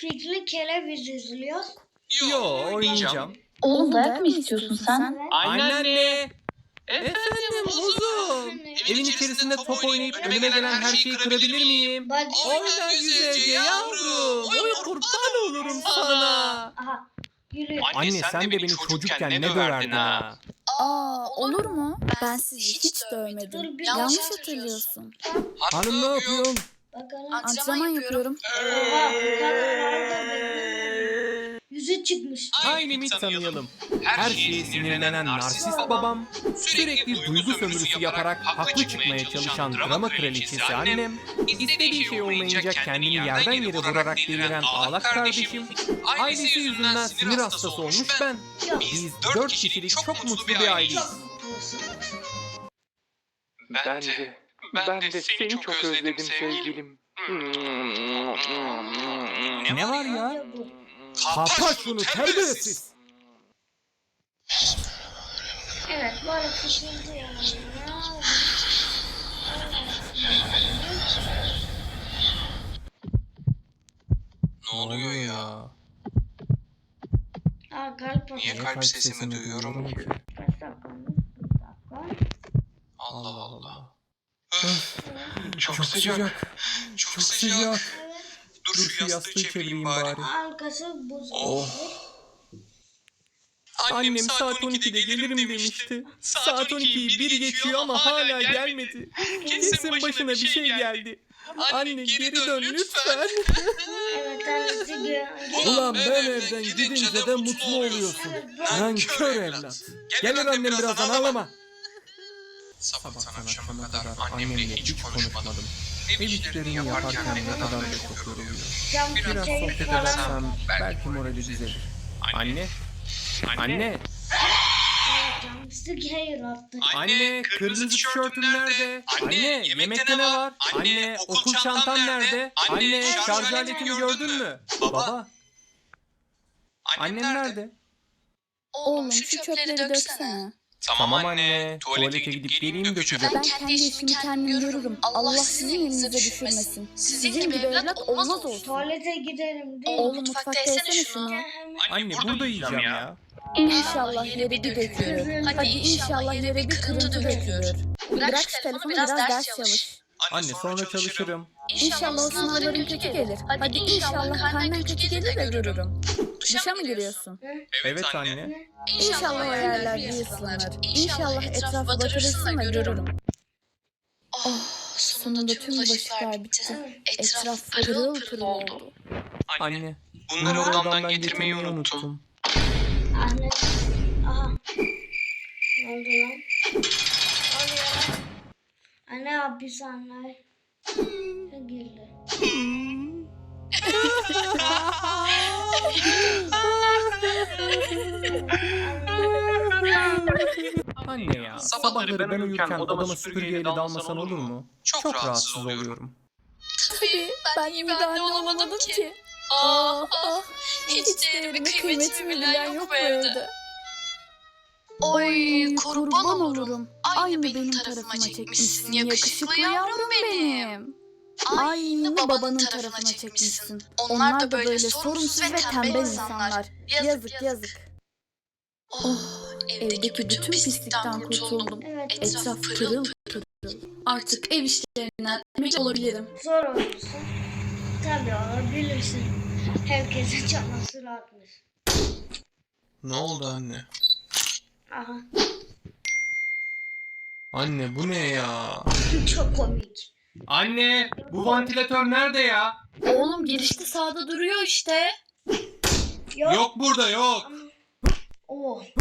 Fikri Kereviz izliyor. Yo oynayacağım. Oğlum dayak mı istiyorsun sen? Anneanne. Efendim uzun. Evin içerisinde top oynayıp önüme gelen her şeyi kırabilir miyim? Bak. Oyna güzelce yavrum. Oy kurban olurum sana. Aha. Yürü. Anne sen de beni çocukken ne döverdin ha? Aa olur mu? Ben sizi hiç dövmedim. Yanlış hatırlıyorsun. Hanım ne yapıyorsun? Bakalım. Antrenman yapıyorum. Oha. Yüzü çıkmış. Ailemi tanıyalım. Her şeye sinirlenen narsist babam, sürekli duygu sömürüsü yaparak haklı çıkmaya çalışan drama kraliçesi annem, istediği şey olmayınca kendini yerden yere vurarak deliren ağlak kardeşim, ailesi yüzünden sinir hastası olmuş ben. Biz dört kişilik çok mutlu bir aileyiz. Ben de, ben de seni çok özledim sevgilim. Ne var ya? Kapat şunu terbiyesiz. Evet böyle fışıldı ya. Ne oluyor ya? Aa kalp Niye atıyor. kalp sesimi duyuyorum ki? Kaç dakikamız? Bir dakika. Allah Allah. Çok, Çok sıcak. Çok sıcak. Dur Dur şu yastığı çevireyim bari. Arkası buz. Oh. Annem saat 12'de gelirim demişti. Saat 12'yi bir geçiyor ama hala gelmedi. Kesin başına bir şey geldi. Anne geri dön lütfen. Evet annesi Ulan ben evden gidince de mutlu oluyorsun. Lan kör evlat. Gelir annem birazdan ağlama. Sabahtan akşama kadar annemle hiç konuşmadım. Ev işlerini yaparken ne kadar çok yoruluyor. Biraz sohbet edersem belki morali düzelir. Anne. Anne. Cam çiçeği attı. Anne kırmızı tişörtüm nerede? Anne yemekte ne var? Anne okul çantam nerede? Anne şarj aletimi gördün mü? Baba. Annem nerede? Oğlum şu çöpleri döksene. Tamam anne. Tuvalete gidip geleyim dökeceğim. Ben kendi işimi kendim görürüm. Allah sizin elinize düşürmesin. Sizin gibi evlat olmaz olsun. Tuvalete gidelim değil. Oğlum mutfakta yesene şunu. Anne burada yiyeceğim ya. İnşallah yere bir dökülür. Hadi inşallah yere bir kırıntı dökülür. Bırak şu telefonu biraz ders çalış. Anne sonra çalışırım. İnşallah o sınavların kötü gelir. Hadi inşallah karnen kötü gelir de görürüm. Duşa mı giriyorsun? Evet anne. İnşallah o yerler bir ıslanır. İnşallah etrafı batırırsın da görürüm. Oh, sonunda tüm bulaşıklar bitti. Etraf pırıl pırıl oldu. Anne. Bunları odamdan getirmeyi unuttum. Anne. Aha. Ne oldu lan? Anne hapishane. Ne girdi? Anne ya. Sabahları ben uyurken odama süpürgeyle dalmasan olur mu? Çok rahatsız oluyorum. Tabii ben iyi bir anne olamadım ki. Ah ah hiç değerimi kıymetimi bilen yok bu evde. Oy kurban olurum. Aynı benim tarafıma çekmişsin yakışıklı yavrum benim. Aynı babanın tarafına çekmişsin. Onlar da böyle sorumsuz ve tembel insanlar. Yazık yazık. Oh, evdeki bütün pislikten kurtuldum. Evet. Etraf pırıl pırıl. Artık ev işlerinden emekli olabilirim. Zor olursun. Tabii olabilirsin. Herkese çabası atmış. Ne oldu anne? Aha. Anne bu ne ya? Çok komik. Anne bu vantilatör nerede ya? Oğlum girişte sağda duruyor işte. Yok. Yok burada yok. Oh.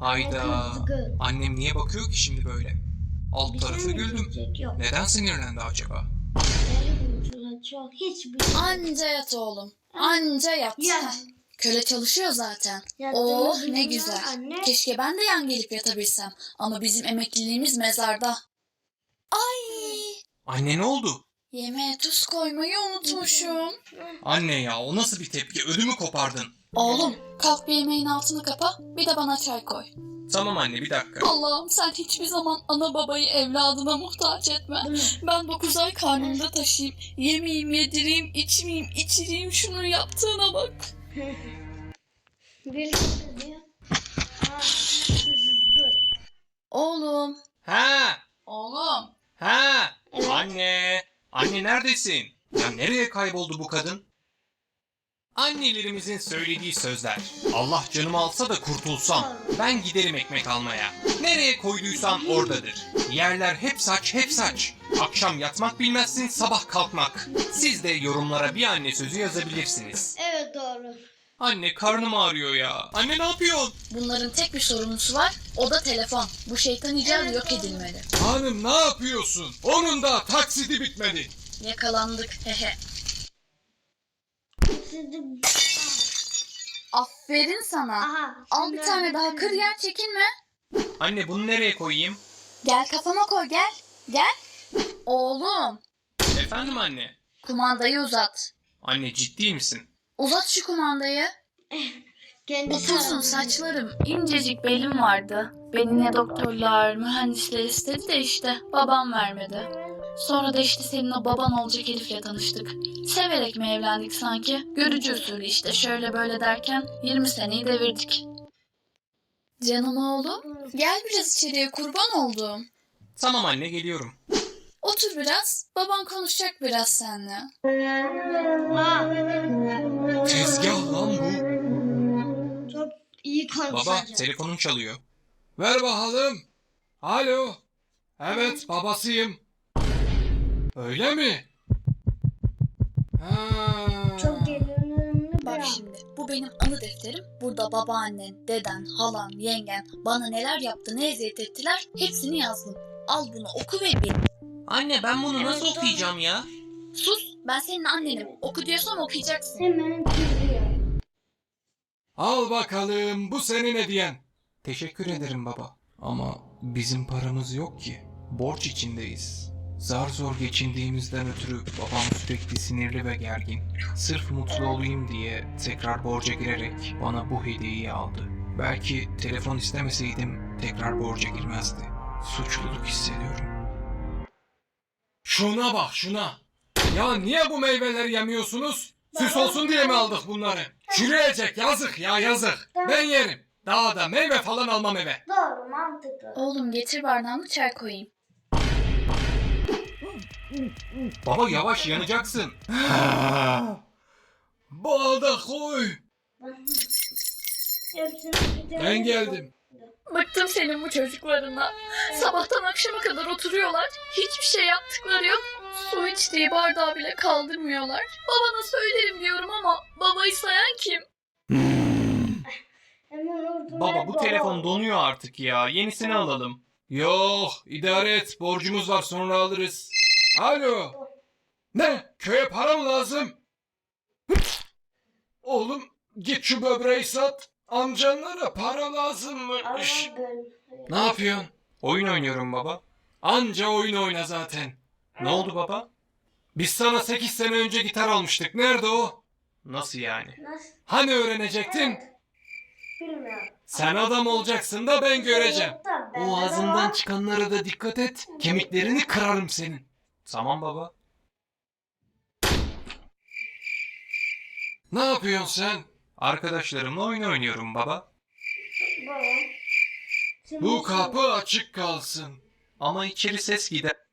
Hayda. Kızgın. Annem niye bakıyor ki şimdi böyle? Alt Bir tarafı şey mi güldüm. diyecek? Yok. Neden sinirlendi acaba? Benim ucuna çok hiçbir Anca yat oğlum. Anca yat. Ya. Köle çalışıyor zaten. Yattığımız Oh ne güzel. Anne. Keşke ben de yan gelip yatabilsem. Ama bizim emekliliğimiz mezarda. Ay. Anne ne oldu? Yemeğe tuz koymayı unutmuşum. Anne ya o nasıl bir tepki? Ödümü kopardın. Oğlum kalk bir yemeğin altını kapa bir de bana çay koy. Tamam anne bir dakika. Allah'ım sen hiçbir zaman ana babayı evladına muhtaç etme. Ben 9 ay karnımda taşıyayım. Yemeyeyim, yedireyim, içmeyeyim, içireyim. Şunun yaptığına bak. Oğlum. Ha! Oğlum. Ha! Evet. Anne! Anne neredesin? Ya nereye kayboldu bu kadın? Annelerimizin söylediği sözler. Allah canımı alsa da kurtulsam. Ben giderim ekmek almaya. Nereye koyduysam oradadır. Yerler hep saç hep saç. Akşam yatmak bilmezsin sabah kalkmak. Siz de yorumlara bir anne sözü yazabilirsiniz. Evet doğru. Anne karnım ağrıyor ya. Anne ne yapıyorsun? Bunların tek bir sorumlusu var. O da telefon. Bu şeytan icadı yok edilmeli. Hanım ne yapıyorsun? Onun da taksidi bitmedi. Yakalandık. Hehe. Aferin sana. Aha. Al bir tane daha kır yer çekinme. Anne bunu nereye koyayım? Gel kafama koy gel. Gel. Oğlum. Efendim anne? Kumandayı uzat. Anne ciddi misin? Uzat şu kumandayı. Kendisi aradı. saçlarım, incecik belim vardı. Beni ne doktorlar, mühendisler istedi de işte babam vermedi. Sonra da işte senin o baban olacak herifle tanıştık. Severek mi evlendik sanki? Görücü usulü işte şöyle böyle derken 20 seneyi devirdik. Canım oğlum, gel biraz içeriye kurban oldum. Tamam anne geliyorum. Otur biraz, baban konuşacak biraz seninle. Tezgah lan bu. çok iyi konuşacak. Baba telefonun çalıyor. Ver bakalım. Alo. Evet babasıyım. Öyle mi? Ha. Çok gelinim. Bak şimdi bu benim anı defterim. Burada babaannen, deden, halan, yengen bana neler yaptı, ne eziyet ettiler hepsini yazdım. Al bunu oku ve bil. Anne ben bunu nasıl okuyacağım ya? Sus ben senin annenim. Oku diyorsam okuyacaksın. Hemen. Al bakalım bu senin hediyen. Teşekkür ederim baba. Ama bizim paramız yok ki. Borç içindeyiz. Zar zor geçindiğimizden ötürü babam sürekli sinirli ve gergin. Sırf mutlu olayım diye tekrar borca girerek bana bu hediyeyi aldı. Belki telefon istemeseydim tekrar borca girmezdi. Suçluluk hissediyorum. Şuna bak şuna. Ya niye bu meyveleri yemiyorsunuz? Süs olsun diye mi aldık bunları? Çürüyecek yazık ya yazık. Ben yerim. Daha da meyve falan almam eve. Doğru mantıklı. Oğlum getir bardağını çay koyayım. Baba yavaş yanacaksın. Bal da koy. Ben geldim. Bıktım senin bu çocuklarına. Sabahtan akşama kadar oturuyorlar. Hiçbir şey yaptıkları yok. Su içtiği bardağı bile kaldırmıyorlar. Babana söylerim diyorum ama babayı sayan kim? Baba bu telefon donuyor artık ya. Yenisini alalım. Yok idare et borcumuz var sonra alırız. Alo. Ne? Köye para mı lazım? Oğlum git şu böbreği sat. Amcanlara para lazımmış. Ne yapıyorsun? Oyun oynuyorum baba. Anca oyun oyna zaten. Ne oldu baba? Biz sana 8 sene önce gitar almıştık. Nerede o? Nasıl yani? Nasıl? Hani öğrenecektin? Bilmiyorum. Sen adam olacaksın da ben göreceğim. O de ağzından var. çıkanlara da dikkat et. Kemiklerini kırarım senin. Tamam baba. Ne yapıyorsun sen? Arkadaşlarımla oyun oynuyorum baba. Baba. Şimdi Bu kapı açık kalsın. Ama içeri ses gider.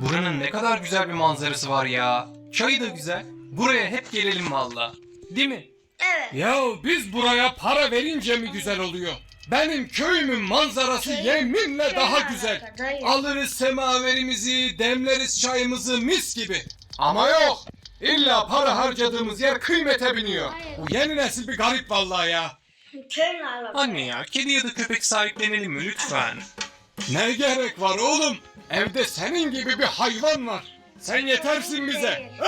Buranın ne kadar güzel bir manzarası var ya. Çayı da güzel. Buraya hep gelelim valla. Değil mi? Evet. Ya biz buraya para verince mi güzel oluyor? Benim köyümün manzarası Köy- yeminle daha güzel. Alırız semaverimizi, demleriz çayımızı mis gibi. Ama yok. İlla para harcadığımız yer kıymete biniyor. Bu yeni nesil bir garip vallahi ya. Köyün. Anne ya kedi ya da köpek sahiplenelim mi lütfen? Ne gerek var oğlum? Evde senin gibi bir hayvan var. Sen yetersin bize.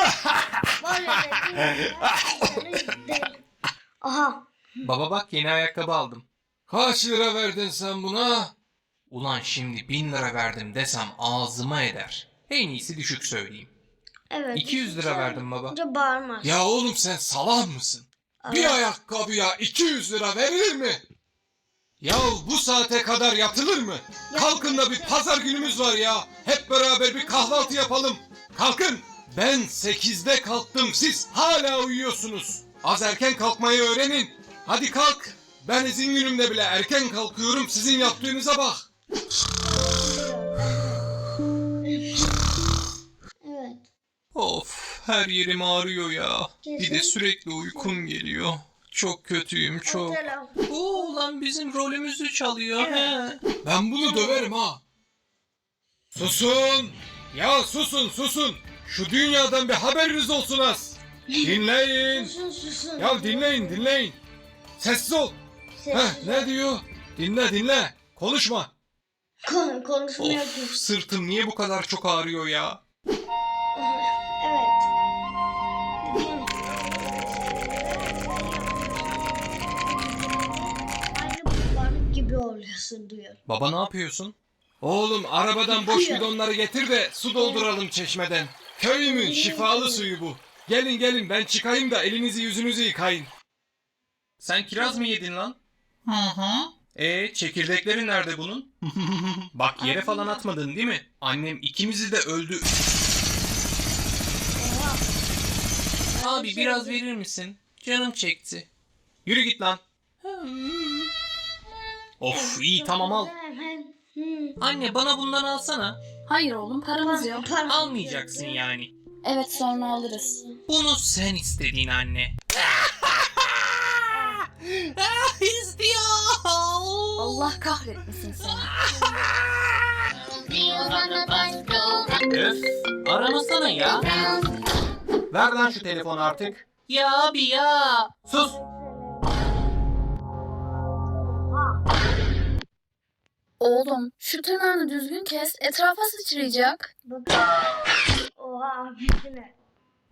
Aha. Baba bak yeni ayakkabı aldım. Kaç lira verdin sen buna? Ulan şimdi bin lira verdim desem ağzıma eder. En iyisi düşük söyleyeyim. Evet. 200 lira verdim baba. Önce bağırmaz. Ya oğlum sen salak mısın? Bir ayakkabıya 200 lira verilir mi? Ya bu saate kadar yatılır mı? Kalkın da bir pazar günümüz var ya. Hep beraber bir kahvaltı yapalım. Kalkın. Ben 8'de kalktım. Siz hala uyuyorsunuz. Az erken kalkmayı öğrenin. Hadi kalk. Ben izin günümde bile erken kalkıyorum. Sizin yaptığınıza bak. Evet. Of her yerim ağrıyor ya. Bir de sürekli uykum geliyor. Çok kötüyüm çok. Oo lan bizim rolümüzü çalıyor he. Ben bunu döverim ha. Susun. Ya susun susun. Şu dünyadan bir haberiniz olsun az. Dinleyin. Susun susun. Ya dinleyin dinleyin. Sessiz ol. Sessiz Heh, ne diyor? Dinle dinle. Konuşma. Kon- konuşmuyor ki. Of sırtım niye bu kadar çok ağrıyor ya? Diyor. Baba ne yapıyorsun? Oğlum arabadan boş Yıkıyor. bidonları getir de su dolduralım çeşmeden. Köyümün şifalı suyu bu. Gelin gelin ben çıkayım da elinizi yüzünüzü yıkayın. Sen kiraz mı yedin lan? Hı hı. E çekirdekleri nerede bunun? Bak yere falan atmadın değil mi? Annem ikimizi de öldü. Abi biraz verir misin? Canım çekti. Yürü git lan. Of iyi tamam al. Hmm. Anne bana bundan alsana. Hayır oğlum paramız yok. Para- Almayacaksın yani. Evet sonra alırız. Bunu sen istedin anne. İstiyor. Allah kahretmesin seni. Öf aramasana ya. Ver lan şu telefonu artık. Ya abi ya. Sus. Oğlum şu tırnağını düzgün kes etrafa sıçrayacak. Oha abisine.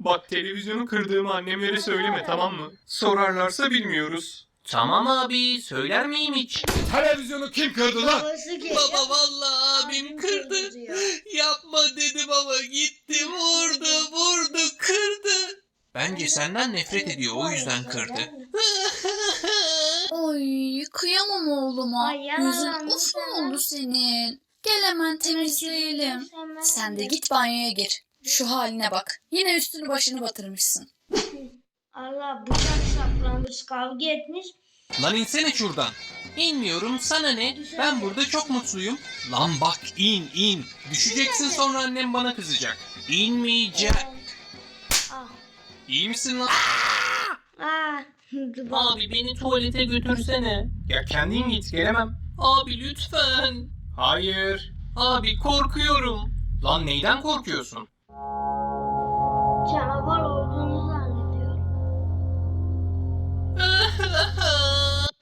Bak televizyonu kırdığımı annemlere söyleme tamam mı? Sorarlarsa bilmiyoruz. Tamam abi söyler miyim hiç? Televizyonu kim kırdı lan? Babası geliyor. Baba vallahi abim kırdı. Yapma dedi baba gitti vurdu vurdu kırdı. Bence senden nefret ediyor o yüzden kırdı. Oy kıyamam oğluma. Ay, yalan Yüzün uf. Oldu senin. Gel hemen temizleyelim. Sen de git banyoya gir. Şu haline bak. Yine üstünü başını batırmışsın. Allah bıçak saplamış kavga etmiş. Lan insene şuradan. İnmiyorum sana ne? Ben burada çok mutluyum. Lan bak in in. Düşeceksin sonra annem bana kızacak. İnmeyecek. Ah. İyi misin lan? Ah. Abi beni tuvalete götürsene. Ya kendin git gelemem. Abi lütfen. Hayır. Abi korkuyorum. Lan neyden korkuyorsun? Canavar olduğunu zannediyorum.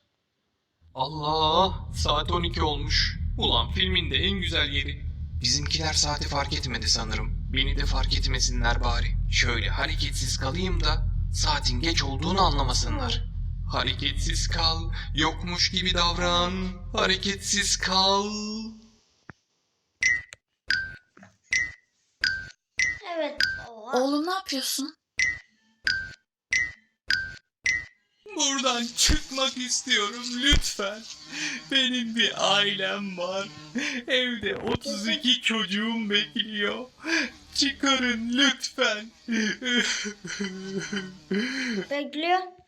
Allah saat 12 olmuş. Ulan filmin de en güzel yeri. Bizimkiler saati fark etmedi sanırım. Beni de fark etmesinler bari. Şöyle hareketsiz kalayım da saatin geç olduğunu anlamasınlar. Hareketsiz kal, yokmuş gibi davran. Hareketsiz kal. Evet. Oha. Oğlum ne yapıyorsun? Buradan çıkmak istiyorum lütfen. Benim bir ailem var. Evde 32 çocuğum bekliyor. Çıkarın lütfen. Bekliyor.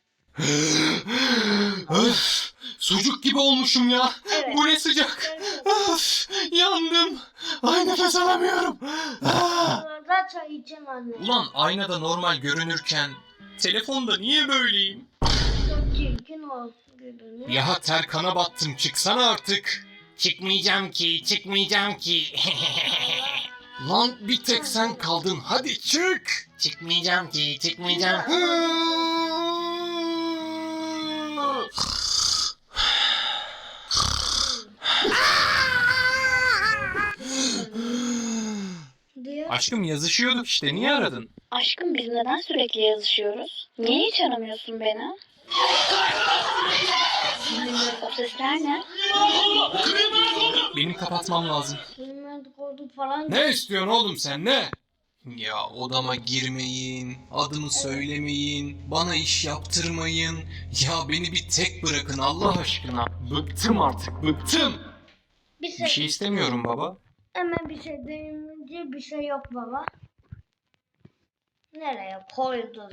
Öf, sucuk gibi olmuşum ya. Evet. Bu ne sıcak. Öf, yandım. Ay nefes alamıyorum. Ah. Çay anne. Ulan aynada normal görünürken telefonda niye böyleyim? Çok çirkin oldu. Ya terkana battım çıksana artık. Çıkmayacağım ki, çıkmayacağım ki. Lan bir tek sen kaldın hadi çık. çıkmayacağım ki, çıkmayacağım. Aşkım yazışıyorduk işte niye aradın? Aşkım biz neden sürekli yazışıyoruz? Niye hiç aramıyorsun beni? o sesler ne? Benim kapatmam lazım. falan. Ne istiyorsun oğlum sen ne? Ya odama girmeyin, adımı söylemeyin, bana iş yaptırmayın. Ya beni bir tek bırakın Allah aşkına. Bıktım artık, bıktım. Bir şey istemiyorum baba. Hemen bir şey deyince bir şey yok baba. Nereye koydun?